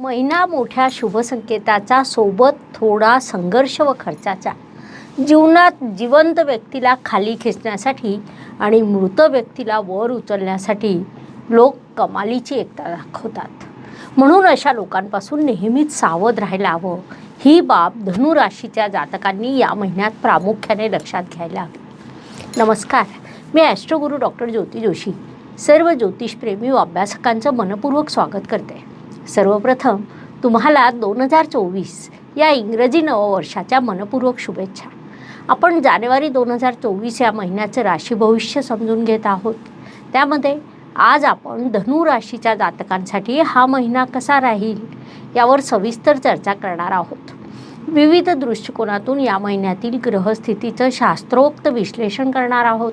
महिना मोठ्या शुभसंकेताचा सोबत थोडा संघर्ष व खर्चाचा. जीवनात जिवंत व्यक्तीला खाली खेचण्यासाठी आणि मृत व्यक्तीला वर उचलण्यासाठी लोक कमालीची एकता दाखवतात. म्हणून अशा लोकांपासून नेहमीच सावध राहायला हवं. ही बाब धनुराशीच्या जातकांनी या महिन्यात प्रामुख्याने लक्षात घ्यायला हवी. नमस्कार मी ॲस्ट्रोगुरू डॉक्टर ज्योती जोशी. सर्व ज्योतिषप्रेमी व अभ्यासकांचं मनपूर्वक स्वागत करते. सर्वप्रथम तुम्हाला दोन हजार चोवीस या इंग्रजी नववर्षाच्या मनपूर्वक शुभेच्छा. आपण जानेवारी दोन हजार चोवीस या महिन्याचं राशी भविष्य समजून घेत आहोत. त्यामध्ये आज आपण धनु राशीच्या जातकांसाठी हा महिना कसा राहील यावर सविस्तर चर्चा करणार आहोत. विविध दृष्टिकोनातून या महिन्यातील ग्रहस्थितीचं शास्त्रोक्त विश्लेषण करणार आहोत.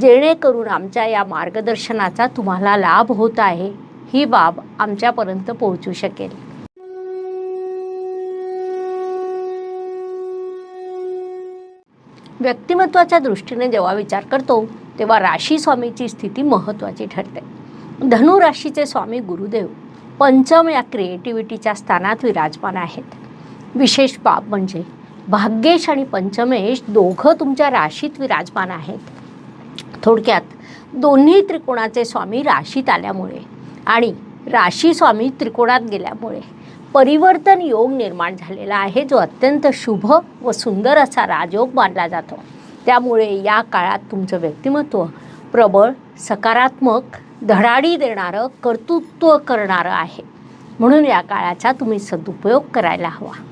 जेणेकरून आमच्या या मार्गदर्शनाचा तुम्हाला लाभ होत आहे. ही बाब आमच्यापर्यंत पोहोचू शकेल. व्यक्तिमत्वाच्या दृष्टीने जेव्हा विचार करतो तेव्हा राशी स्वामीची स्थिती महत्त्वाची ठरते. धनु राशीचे स्वामी गुरुदेव पंचम या क्रिएटिव्हिटीच्या स्थानात विराजमान आहेत. विशेष बाब म्हणजे भाग्येश आणि पंचमेश दोघं तुमच्या राशीत विराजमान आहेत. थोडक्यात दोन्ही त्रिकोणाचे स्वामी राशीत आल्यामुळे आणि राशी स्वामी त्रिकोणात गेल्यामुळे परिवर्तन योग निर्माण झालेला आहे जो अत्यंत शुभ व सुंदर असा राजयोग मानला जातो. त्यामुळे या काळात तुमचं व्यक्तिमत्व प्रबळ सकारात्मक धडाडी देणारं कर्तृत्व करणारं आहे. म्हणून या काळाचा तुम्ही सदुपयोग करायला हवा.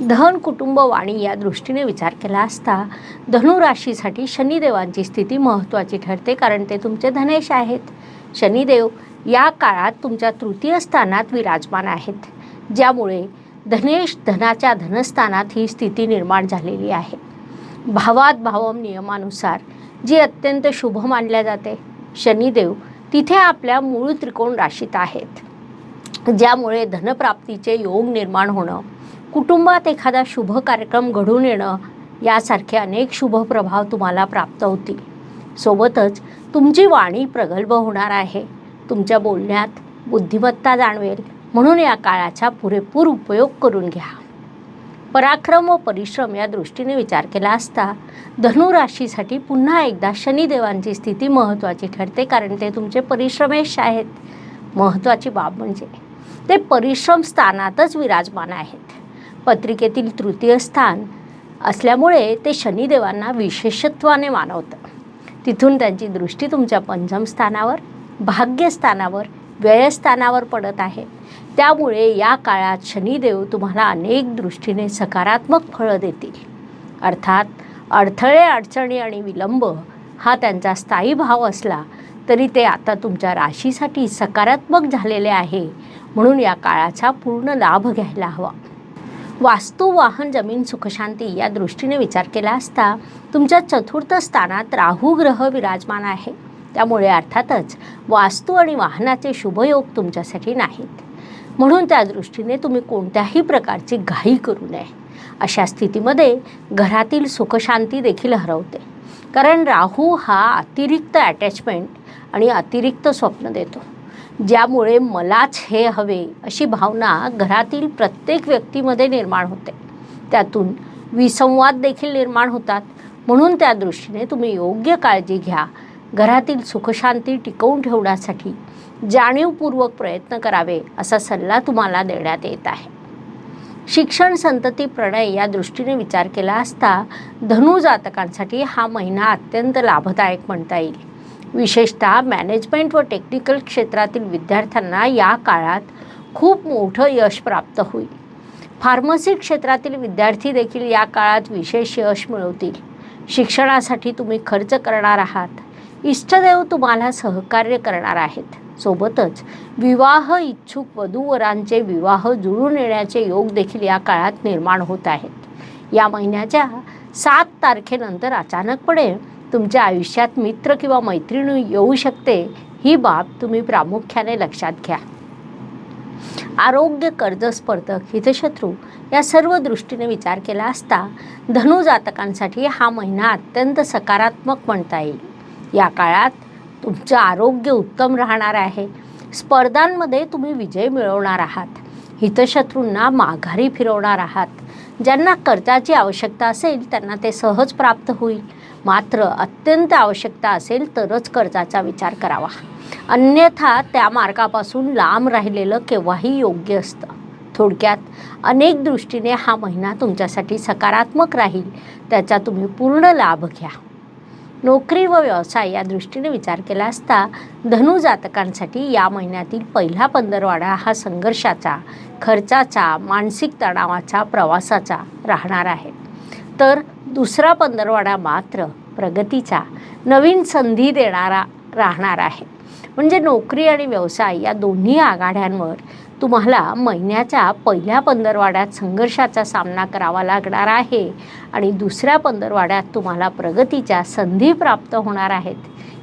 धन कुटुंब वाणी या दृष्टीने विचार केला असता धनुराशीसाठी शनिदेवांची स्थिती महत्त्वाची ठरते कारण ते तुमचे धनेश आहेत. शनिदेव या काळात तुमच्या तृतीय स्थानात विराजमान आहेत. ज्यामुळे धनेश धनाच्या धनस्थानात ही स्थिती निर्माण झालेली आहे. भावात भावम नियमानुसार जी अत्यंत शुभ मानल्या जाते शनिदेव तिथे आपल्या मूळ त्रिकोण राशीत आहेत. ज्यामुळे धनप्राप्तीचे योग निर्माण होणं कुटुंबात एखादा शुभ कार्यक्रम घडून येणं यासारखे अनेक शुभ प्रभाव तुम्हाला प्राप्त होतील. सोबतच तुमची वाणी प्रगल्भ होणार आहे. तुमच्या बोलण्यात बुद्धिमत्ता जाणवेल. म्हणून या काळाचा पुरेपूर उपयोग करून घ्या. पराक्रम व परिश्रम या दृष्टीने विचार केला असता धनुराशीसाठी पुन्हा एकदा शनिदेवांची स्थिती महत्त्वाची ठरते कारण ते तुमचे परिश्रमेश आहेत. महत्त्वाची बाब म्हणजे ते परिश्रम स्थानातच विराजमान आहेत. पत्रिकेतील तृतीय स्थान असल्यामुळे ते शनिदेवांना विशेषत्वाने मानवतं. तिथून त्यांची दृष्टी तुमच्या पंचम स्थानावर भाग्यस्थानावर व्ययस्थानावर पडत आहे. त्यामुळे या काळात शनिदेव तुम्हाला अनेक दृष्टीने सकारात्मक फळं देतील. अर्थात अडथळे अडचणी आणि विलंब हा त्यांचा स्थायी भाव असला तरी ते आता तुमच्या राशीसाठी सकारात्मक झालेले आहे म्हणून या काळाचा पूर्ण लाभ घ्यायला हवा. वास्तू वाहन जमीन सुखशांती या दृष्टीने विचार केला असता तुमच्या चतुर्थ स्थानात राहू ग्रह विराजमान आहे. त्यामुळे अर्थातच वास्तू आणि वाहनाचे शुभयोग तुमच्यासाठी नाहीत. म्हणून त्या दृष्टीने तुम्ही कोणत्याही प्रकारची घाई करू नये. अशा स्थितीमध्ये घरातील सुखशांती देखील हरवते. कारण राहू हा अतिरिक्त अटॅचमेंट आणि अतिरिक्त स्वप्न देतो. ज्यामुळे मलाच हे हवे अशी भावना घरातील प्रत्येक व्यक्तीमध्ये निर्माण होते. त्यातून विसंवाद देखील निर्माण होतात. म्हणून त्या दृष्टीने तुम्ही योग्य काळजी घ्या. घरातील सुखशांती टिकवून ठेवण्यासाठी जाणीवपूर्वक प्रयत्न करावे असा सल्ला तुम्हाला देण्यात येत आहे. शिक्षण संतती प्रणय या दृष्टीने विचार केला असता धनु जातकांसाठी हा महिना अत्यंत लाभदायक म्हणता येईल. विशेषतः मॅनेजमेंट व टेक्निकल क्षेत्रातील विद्यार्थ्यांना या काळात खूप मोठं यश प्राप्त होईल. फार्मसी क्षेत्रातील विद्यार्थी देखील या काळात विशेष यश मिळवतील. शिक्षणासाठी तुम्ही खर्च करणार आहात. इष्टदेव तुम्हाला सहकार्य करणार आहेत. सोबतच विवाह इच्छुक वधूवरांचे विवाह जुळून येण्याचे योग देखील या काळात निर्माण होत आहेत. या महिन्याच्या सात तारखेनंतर अचानकपणे तुमच्या आयुष्यात मित्र किंवा मैत्रिणी येऊ शकते ही बाब तुम्ही प्रामुख्याने लक्षात घ्या. आरोग्य कर्ज स्पर्धक हितशत्रू या सर्व दृष्टीने विचार केला असता धनु जातकांसाठी हा महिना अत्यंत सकारात्मक म्हणता येईल. या काळात तुमचं आरोग्य उत्तम राहणार आहे. स्पर्धांमध्ये तुम्ही विजय मिळवणार आहात. हितशत्रूंना माघारी फिरवणार आहात. ज्यांना कर्जाची आवश्यकता असेल त्यांना ते सहज प्राप्त होईल. मात्र अत्यंत आवश्यकता असेल तरच कर्जाचा विचार करावा. अन्यथा त्या मार्गापासून लांब राहिलेलं केव्हाही योग्य असतं. थोडक्यात अनेक दृष्टीने हा महिना तुमच्यासाठी सकारात्मक राहील त्याचा तुम्ही पूर्ण लाभ घ्या. नोकरी व व्यवसाय या दृष्टीने विचार केला असता धनु जातकांसाठी या महिन्यातील पहिला पंधरवाडा हा संघर्षाचा खर्चाचा मानसिक तणावाचा प्रवासाचा राहणार आहे. तर दुसरा पंधरवाडा मात्र प्रगतीचा नवीन संधी देणारा राहणार आहे. म्हणजे नोकरी आणि व्यवसाय या दोन्ही आघाड्यांवर तुम्हाला महिन्याच्या पहिल्या पंधरवाड्यात संघर्षाचा सामना करावा लागणार आहे आणि दुसऱ्या पंधरवाड्यात तुम्हाला प्रगतीच्या संधी प्राप्त होणार आहेत.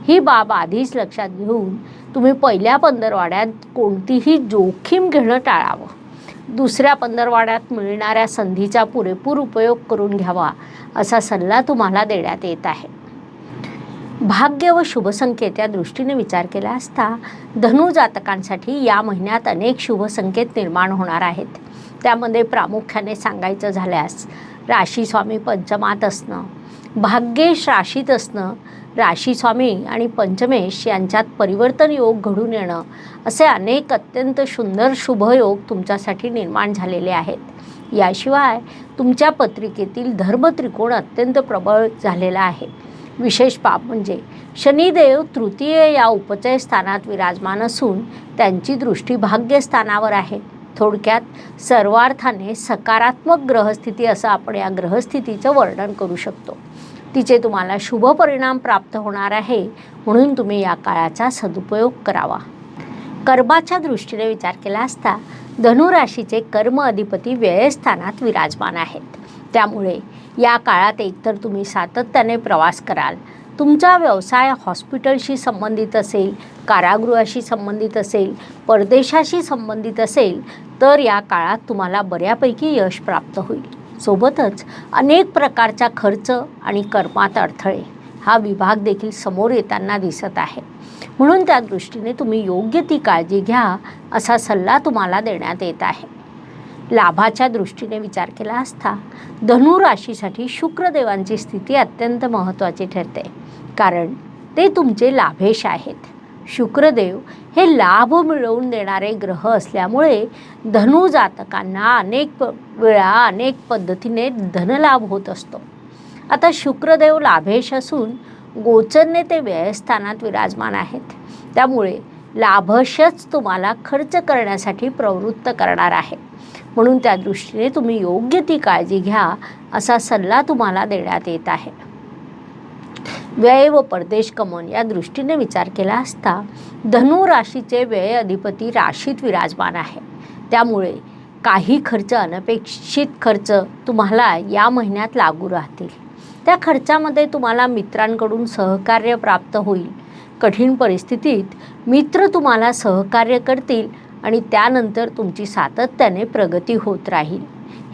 ही बाब आधीच लक्षात घेऊन तुम्ही पहिल्या पंधरवाड्यात कोणतीही जोखीम घेणं टाळावं. दुसऱ्या पंधरवाड्यात मिळणाऱ्या संधीचा पुरेपूर उपयोग करून घ्यावा असा सल्ला तुम्हाला देण्यात येत आहे. भाग्य व शुभसंकेत या दृष्टीने विचार केला असता धनु जातकांसाठी या महिन्यात अनेक शुभसंकेत निर्माण होणार आहेत. त्यामध्ये प्रामुख्याने सांगायचं झाल्यास राशी स्वामी पंचमात असणं भाग्येश राशीत असणं राशी स्वामी आणि पंचमेश यांच्यात परिवर्तन योग घडून येणं असे अनेक अत्यंत सुंदर शुभयोग तुमच्यासाठी निर्माण झालेले आहेत. याशिवाय तुमच्या पत्रिकेतील धर्मत्रिकोण अत्यंत प्रबळ झालेला आहे. विशेष पाप म्हणजे शनिदेव तृतीय या उपचय स्थानात विराजमान असून त्यांची दृष्टी भाग्यस्थानावर आहे. थोडक्यात सर्वार्थाने सकारात्मक ग्रहस्थिती असं आपण या ग्रहस्थितीचं वर्णन करू शकतो. तिचे तुम्हाला शुभ परिणाम प्राप्त होणार आहे. म्हणून तुम्ही या काळाचा सदुपयोग करावा. कर्माच्या दृष्टीने विचार केला असता धनुराशीचे कर्म अधिपती व्ययस्थानात विराजमान आहेत. त्यामुळे या काळात एकतर तुम्ही सातत्याने प्रवास कराल तुमचा व्यवसाय हॉस्पिटलशी संबंधित असेल कारागृहाशी संबंधित असेल परदेशाशी संबंधित असेल तर या काळात तुम्हाला बऱ्यापैकी यश प्राप्त होईल. सोबतच अनेक प्रकारचा खर्च आणि कर्मात अडथळे हा विभाग देखील समोर येताना दिसत आहे. म्हणून त्या दृष्टीने तुम्ही योग्य ती काळजी घ्या असा सल्ला तुम्हाला देण्यात येत आहे. लाभाच्या दृष्टीने विचार केला असता धनुराशीसाठी शुक्रदेवांची स्थिती अत्यंत महत्त्वाची ठरते. कारण ते तुमचे लाभेश आहेत. शुक्रदेव हे लाभ मिळवून देणारे ग्रह असल्यामुळे धनु जातकांना अनेक प वेळा अनेक पद्धतीने धनलाभ होत असतो. आता शुक्रदेव लाभेश असून गोचरने ते व्ययस्थानात विराजमान आहेत. त्यामुळे लाभशच तुम्हाला खर्च करण्यासाठी प्रवृत्त करणार आहे. म्हणून त्या दृष्टीने तुम्ही योग्य ती काळजी घ्या असा सल्ला तुम्हाला देण्यात येत आहे. व्यय व परदेश कमन या दृष्टीने विचार केला असता धनु राशीचे व्यय अधिपती राशीत विराजमान आहे. त्यामुळे काही खर्च अनपेक्षित खर्च तुम्हाला या महिन्यात लागू राहतील. त्या खर्चामध्ये तुम्हाला मित्रांकडून सहकार्य प्राप्त होईल. कठीण परिस्थितीत मित्र तुम्हाला सहकार्य करतील आणि त्यानंतर तुमची सातत्याने प्रगती होत राहील.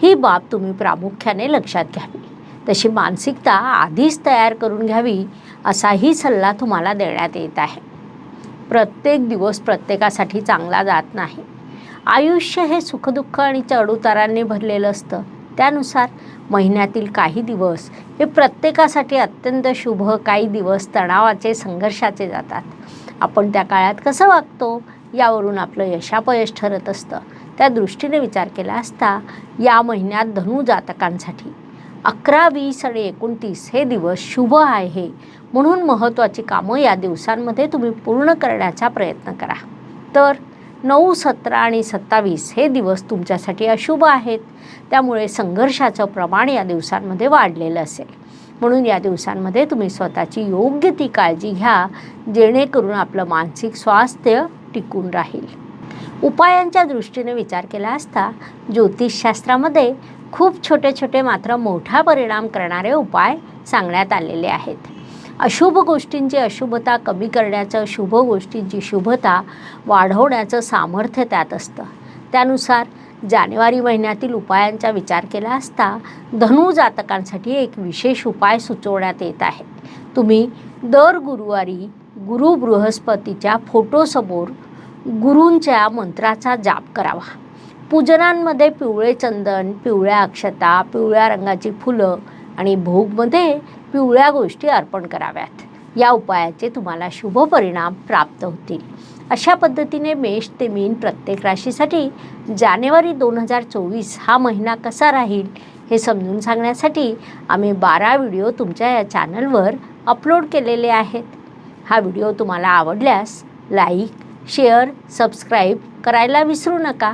ही बाब तुम्ही प्रामुख्याने लक्षात घ्यावी. तशी मानसिकता आधीच तयार करून घ्यावी असाही सल्ला तुम्हाला देण्यात येत आहे. प्रत्येक दिवस प्रत्येकासाठी चांगला जात नाही. आयुष्य हे सुखदुःख आणि चढउतारांनी भरलेलं असतं. त्यानुसार महिन्यातील काही दिवस हे प्रत्येकासाठी अत्यंत शुभ काही दिवस तणावाचे संघर्षाचे जातात. आपण त्या काळात कसं वागतो यावरून आपलं यशापयश ठरत असतं. त्या दृष्टीने विचार केला असता या महिन्यात धनु जातकांसाठी अकरा वीस आणि एकोणतीस हे दिवस शुभ आहे. म्हणून महत्त्वाची कामं या दिवसांमध्ये तुम्ही पूर्ण करण्याचा प्रयत्न करा. तर नऊ सतरा आणि सत्तावीस हे दिवस तुमच्यासाठी अशुभ आहेत. त्यामुळे संघर्षाचं प्रमाण या दिवसांमध्ये वाढलेलं असेल. म्हणून या दिवसांमध्ये तुम्ही स्वतःची योग्य ती काळजी घ्या जेणेकरून आपलं मानसिक स्वास्थ्य टिकून राहील. उपायांच्या दृष्टीने विचार केला असता ज्योतिषशास्त्रामध्ये खूप छोटे छोटे मात्र मोठा परिणाम करणारे उपाय सांगण्यात आलेले आहेत. अशुभ गोष्टींची अशुभता कमी करण्याचं शुभ गोष्टींची शुभता वाढवण्याचं सामर्थ्य त्यात असतं. त्यानुसार जानेवारी महिन्यातील उपायांचा विचार केला असता धनु जातकांसाठी एक विशेष उपाय सुचवण्यात येत आहे. तुम्ही दर गुरुवारी गुरु बृहस्पतीच्या फोटोसमोर गुरूंच्या मंत्राचा जाप करावा. पूजनांमध्ये पिवळे चंदन पिवळ्या अक्षता पिवळ्या रंगाची फुलं आणि भोगमध्ये पिवळ्या गोष्टी अर्पण कराव्यात. या उपायाचे तुम्हाला शुभ परिणाम प्राप्त होतील. अशा पद्धतीने मेष ते मीन प्रत्येक राशीसाठी जानेवारी दोन हजार चोवीस हा महिना कसा राहील हे समजून सांगण्यासाठी आम्ही बारा व्हिडिओ तुमच्या या चॅनलवर अपलोड केलेले आहेत. हा व्हिडिओ तुम्हाला आवडल्यास लाईक शेअर सबस्क्राईब करायला विसरू नका.